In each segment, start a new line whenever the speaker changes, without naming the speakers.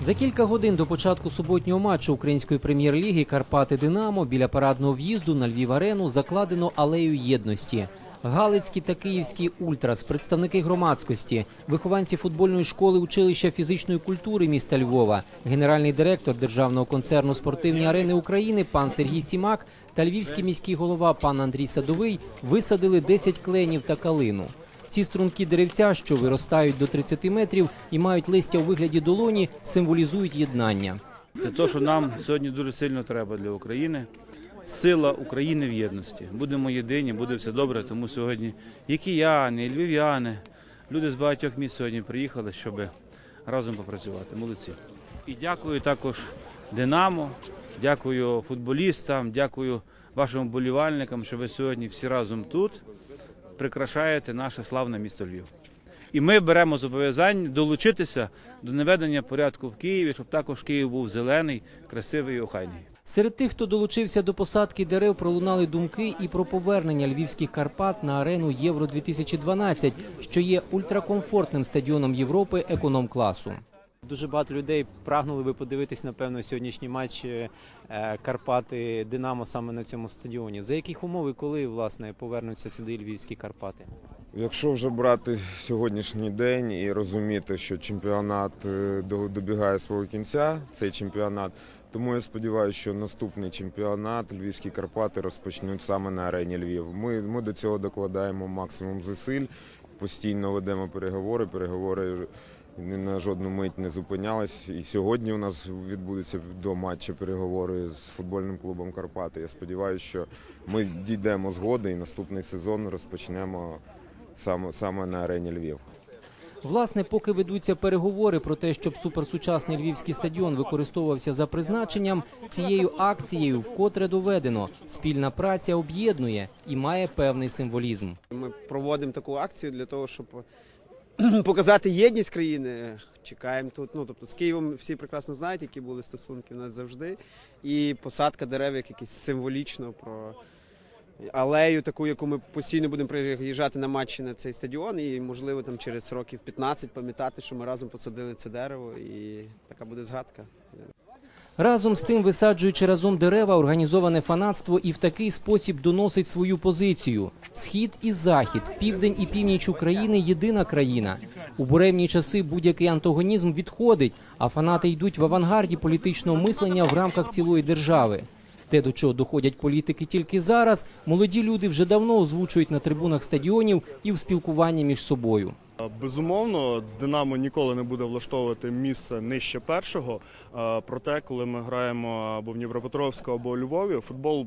За кілька годин до початку суботнього матчу української прем'єр-ліги Карпати Динамо біля парадного в'їзду на Львів арену закладено алею єдності. Галицькі та київські ультрас, представники громадськості, вихованці футбольної школи училища фізичної культури міста Львова, генеральний директор державного концерну спортивні арени України пан Сергій Сімак та львівський міський голова пан Андрій Садовий висадили 10 кленів та калину. Ці струнки деревця, що виростають до 30 метрів і мають листя у вигляді долоні, символізують єднання.
Це те, що нам сьогодні дуже сильно треба для України. Сила України в єдності. Будемо єдині, буде все добре. Тому сьогодні і кияни, і львів'яни, люди з багатьох міст сьогодні приїхали, щоб разом попрацювати. Молодці. І дякую також Динамо, дякую футболістам, дякую вашим вболівальникам, що ви сьогодні всі разом тут прикрашаєте наше славне місто Львів. І ми беремо зобов'язання долучитися до наведення порядку в Києві, щоб також Київ був зелений, красивий і охайний.
Серед тих, хто долучився до посадки дерев, пролунали думки і про повернення львівських Карпат на арену Євро 2012 що є ультракомфортним стадіоном Європи економ-класу.
Дуже багато людей прагнули би подивитись, напевно, сьогоднішній матч е, Карпати Динамо саме на цьому стадіоні. За яких умов і коли власне повернуться сюди львівські Карпати?
Якщо вже брати сьогоднішній день і розуміти, що чемпіонат е, до- добігає свого кінця, цей чемпіонат, тому я сподіваюся, що наступний чемпіонат Львівські Карпати розпочнуть саме на арені Львів. Ми, ми до цього докладаємо максимум зусиль, постійно ведемо переговори. Переговори ні на жодну мить не зупинялись. І сьогодні у нас відбудуться до матчу переговори з футбольним клубом Карпати. Я сподіваюся, що ми дійдемо згоди і наступний сезон розпочнемо саме, саме на арені Львів.
Власне, поки ведуться переговори про те, щоб суперсучасний львівський стадіон використовувався за призначенням, цією акцією вкотре доведено, спільна праця об'єднує і має певний символізм.
Ми проводимо таку акцію для того, щоб показати єдність країни. Чекаємо тут. Ну тобто з Києвом всі прекрасно знають, які були стосунки в нас завжди. І посадка дерев як якісь символічно про алею, таку, яку ми постійно будемо приїжджати на матчі на цей стадіон, і можливо там через років 15 пам'ятати, що ми разом посадили це дерево, і така буде згадка.
Разом з тим, висаджуючи разом дерева, організоване фанатство і в такий спосіб доносить свою позицію: схід і захід, південь і північ України єдина країна. У буремні часи будь-який антагонізм відходить, а фанати йдуть в авангарді політичного мислення в рамках цілої держави. Те, до чого доходять політики тільки зараз, молоді люди вже давно озвучують на трибунах стадіонів і в спілкуванні між собою.
Безумовно, Динамо ніколи не буде влаштовувати місце нижче першого. Е, Проте, коли ми граємо або в Дніпропетровську, або у Львові, футбол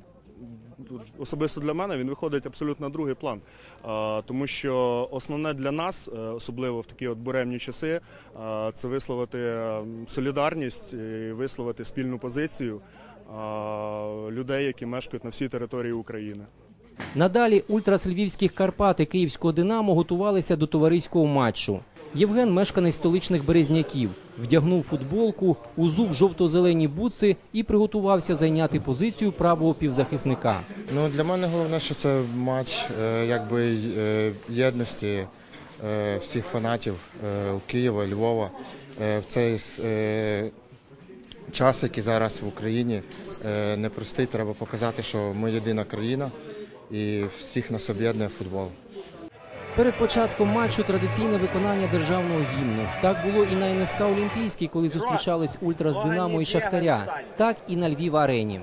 особисто для мене він виходить абсолютно на другий план. Е, Тому що основне для нас, е, особливо в такі от буремні часи, е, це висловити е, солідарність і висловити спільну позицію е, людей, які мешкають на всій території України.
Надалі ультрас львівських Карпат і київського Динамо готувалися до товариського матчу. Євген, мешканець столичних березняків, вдягнув футболку, узув жовто-зелені бутси і приготувався зайняти позицію правого півзахисника.
Ну для мене головне, що це матч е, якби е, єдності е, всіх фанатів Києва, Львова. В цей час, який зараз в Україні непростий, треба показати, що ми єдина країна і всіх нас об'єднує футбол.
Перед початком матчу традиційне виконання державного гімну. Так було і на НСК Олімпійській, коли зустрічались ультрас Динамо і Шахтаря, так і на Львів арені.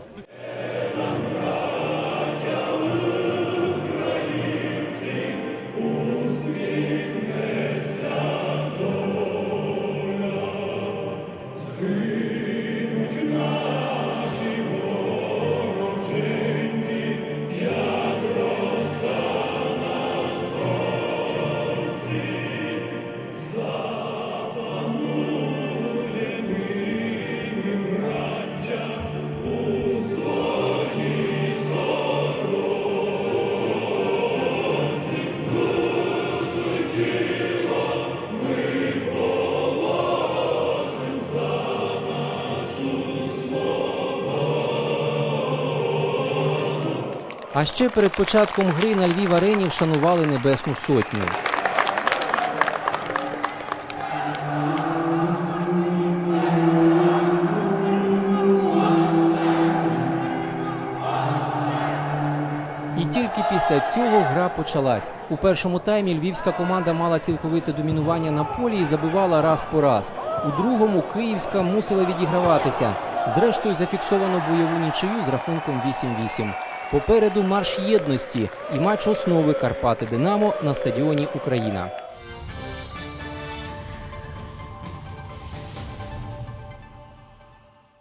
А ще перед початком гри на Львів арені вшанували Небесну Сотню. І тільки після цього гра почалась. У першому таймі львівська команда мала цілковите домінування на полі і забивала раз по раз. У другому київська мусила відіграватися. Зрештою зафіксовано бойову нічию з рахунком 8-8. Попереду марш єдності і матч основи Карпати Динамо на стадіоні Україна.